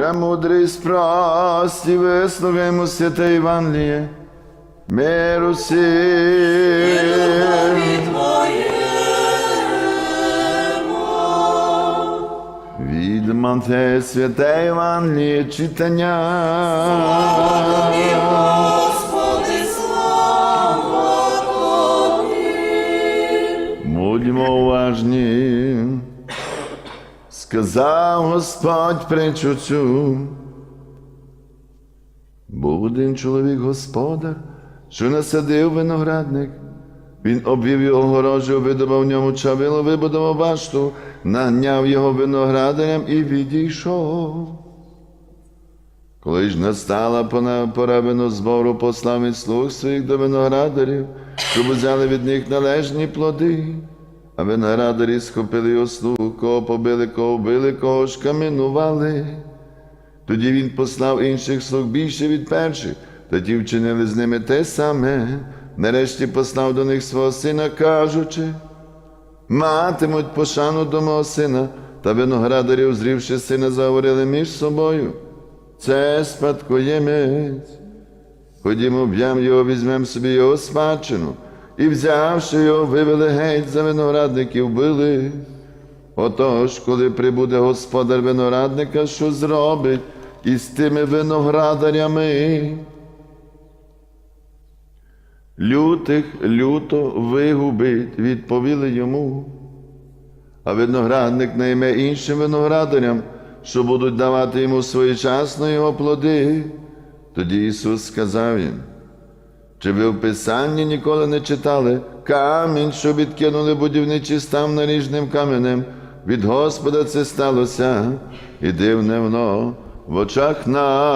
Премудрість прості, висловимо святе Євангеліє. Миру всім. Від Матея святе Євангеліє читання. Господи, слава Тобі. Будьмо уважні. Сказав Господь притчу цю. Був один чоловік господар, що насадив виноградник. Він обвів його горожу, видобав ньому чавило, вибудував башту, наняв його виноградарям і відійшов. Коли ж настала пора винозбору, послав він слуг своїх до виноградарів, щоб взяли від них належні плоди. А виноградарі схопили слуг, кого побили, кого вбили, кого ж каменували. Тоді він послав інших слуг більше від перших, та ті вчинили з ними те саме. Нарешті послав до них свого сина, кажучи, матимуть пошану до мого сина, та виноградарі, узрівши сина, заговорили між собою. Це спадкоємець. Ходімо, б'ям його, візьмем собі його спадщину, і взявши його, вивели геть за виноградників, били. Отож, коли прибуде господар виноградника, що зробить із тими виноградарями? Лютих люто вигубить, відповіли йому. А виноградник найме іншим виноградарям, що будуть давати йому своєчасно його плоди. Тоді Ісус сказав їм, чи ви в Писанні ніколи не читали камінь, що відкинули будівничі став наріжним каменем, від Господа це сталося, і дивне воно в очах наших.